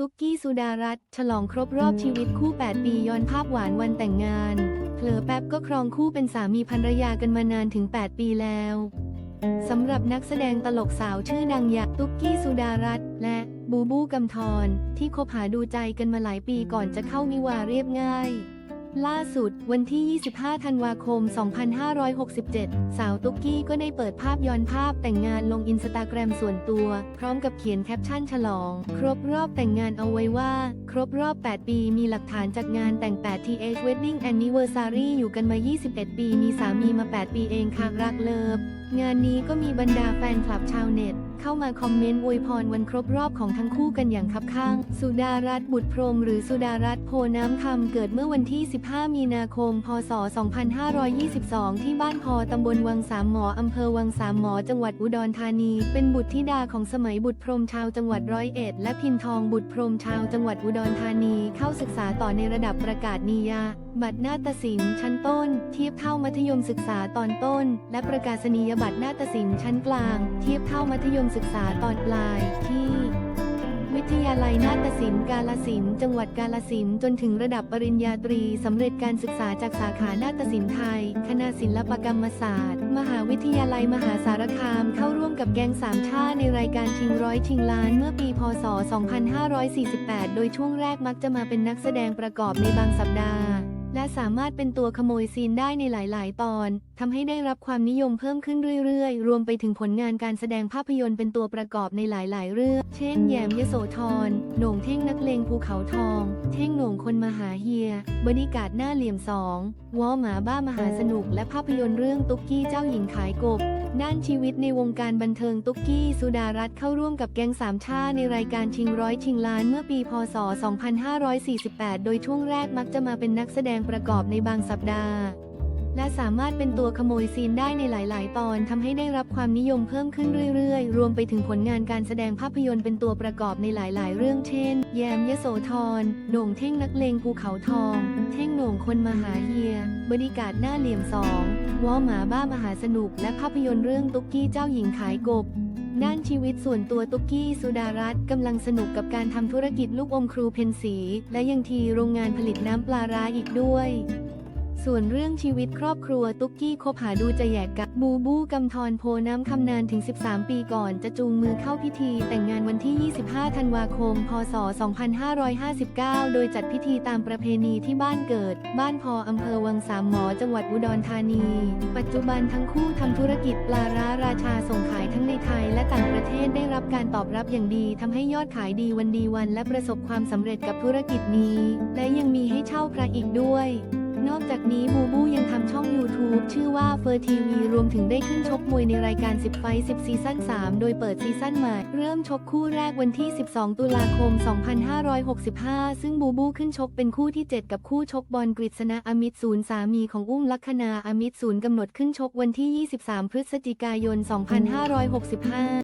ตุ๊กกี้สุดารัตน์ฉลองครบรอบชีวิตคู่ 8 ปีย้อนภาพหวานวันแต่งงาน เผลอแป๊บก็ครองคู่เป็นสามีภรรยากันมานานถึง 8 ปีแล้วสำหรับนักแสดงตลกสาวชื่อดังอย่างตุ๊กกี้สุดารัตน์และบูบูกำธรที่คบหาดูใจกันมาหลายปีก่อนจะเข้าวิวาเรียบง่าย ล่าสุด วันที่ 25 ธันวาคม 2567 สาวตุ๊กกี้ก็ได้เปิดภาพย้อนภาพแต่งงานลงอินสตาแกรมส่วนตัว พร้อมกับเขียนแคปชั่นฉลอง ครบรอบแต่งงานเอาไว้ว่า ครบรอบ 8 ปีมีหลักฐานจากงานแต่ง 8 TH Wedding Anniversary อยู่กันมา 21 ปีมีสามีมา 8 ปีเองค่ะรักเลิฟงานนี้ก็มีบรรดาแฟนคลับชาวเน็ตเข้ามาคอมเมนต์อวยพรวันครบรอบของทั้งคู่กันอย่างคับข้าง สุดารัตน์บุตรพรมหรือสุดารัตน์โพน้ำคำเกิดเมื่อวันที่15มีนาคม พศ 2522 ที่บ้านพอตำบลวังสามหมอ อำเภอวังสามหมอ จังหวัดอุดรธานี เป็นบุตรธิดาของสมัยบุตรพรมชาวจังหวัดร้อยเอ็ด และพินทองบุตรพรมชาวจังหวัดอุดรธานี เข้าศึกษาต่อในระดับประกาศนียบัตรนาฏศิลป์ชั้นต้น เทียบเท่ามัธยมศึกษาตอนต้น และประกาศนียบัตรนาฏศิลป์ชั้นกลาง เทียบเท่ามัธยมศึกษาตอนปลายที่ วิทยาลัยนาฏศิลป์กาลสินจังหวัดกาลสินจนถึงระดับปริญญาตรีสำเร็จการศึกษาจากสาขานาฏศิลป์ไทย คณะศิลปกรรมศาสตร์ มหาวิทยาลัยมหาสารคาม เข้าร่วมกับแกงสามชาในรายการชิงร้อยชิงล้านเมื่อปีพศ 2548 โดยช่วงแรกมักจะมาเป็นนักแสดงประกอบในบางสัปดาห์ และสามารถเป็นตัวขโมยซีนได้ในหลาย ๆ ตอนทำให้ได้รับความนิยมเพิ่มขึ้นเรื่อย ๆ รวมไปถึงผลงานการแสดงภาพยนตร์เป็นตัวประกอบในหลาย ๆ เรื่อง เช่น แยมยโสธร โหน่งเท่งนักเลงภูเขาทอง เท่งโหน่งคนมหาเฮีย บริการหน้าเหลี่ยมสองวอหมาบ้ามหาสนุก และภาพยนตร์เรื่องตุ๊กกี้เจ้าหญิงขายกบ ด้านชีวิตในวงการบันเทิงตุ๊กกี้สุดารัตน์เข้าร่วมกับแก๊งสามชาในรายการชิงร้อยชิงล้านเมื่อปี พศ 2548 โดยช่วงแรกมักจะมาเป็นนักแสดงประกอบในบางสัปดาห์ และสามารถเป็นตัวขโมยซีนได้ในหลาย ๆ ตอนทำให้ได้รับความนิยมเพิ่มขึ้นเรื่อย ๆ รวมไปถึงผลงานการแสดงภาพยนตร์เป็นตัวประกอบในหลาย ๆ เรื่องเช่น แยมยโสธรโหน่งเท่งนักเลงภูเขาทอง เท่งโหน่งคนมหาเฮีย บริการหน้าเหลี่ยมสองวอหมาบ้ามหาสนุก และภาพยนตร์เรื่องตุ๊กกี้เจ้าหญิงขายกบ ด้านชีวิตส่วนตัวตุ๊กกี้สุดารัตน์กำลังสนุกกับการทำธุรกิจลูกอมครูเพนสี และยังทีโรงงานผลิตน้ำปลาร้าอีกด้วย ส่วนเรื่องชีวิตครอบครัวตุ๊กกี้คบหาดูจะแยกกับบูบูกำธรโพน้ำคำนานถึง 13 ปีก่อนจะจูงมือเข้าพิธี แต่งงานวันที่ 25 ธันวาคม พศ 2559 โดยจัดพิธีตามประเพณีที่บ้านเกิด บ้านพออำเภอวังสามหมอจังหวัดอุดรธานี ปัจจุบันทั้งคู่ทำธุรกิจปลาร้าราชาส่งขายทั้งในไทยและต่างประเทศได้รับการตอบรับอย่างดีทำให้ยอดขายดีวันดีวันและประสบความสำเร็จกับธุรกิจนี้ และยังมีให้เช่าพระอีกด้วย นอกจากนี้บูบูยังทำช่อง YouTube ชื่อว่าเฟอร์ทีวีรวมถึงได้ขึ้นชกมวยในรายการ 10 ไฟ 10 ซีซั่น 3 โดยเปิดซีซั่นใหม่ เริ่มชกคู่แรกวันที่ 12 ตุลาคม 2565 ซึ่งบูบูขึ้นชกเป็นคู่ที่ 7 กับคู่ชกบอลกฤษณะอมิตรศูนย์สามีของอุ้มลัคนาอมิตรศูนย์กำหนดขึ้นชกวันที่ 23 พฤศจิกายน 2565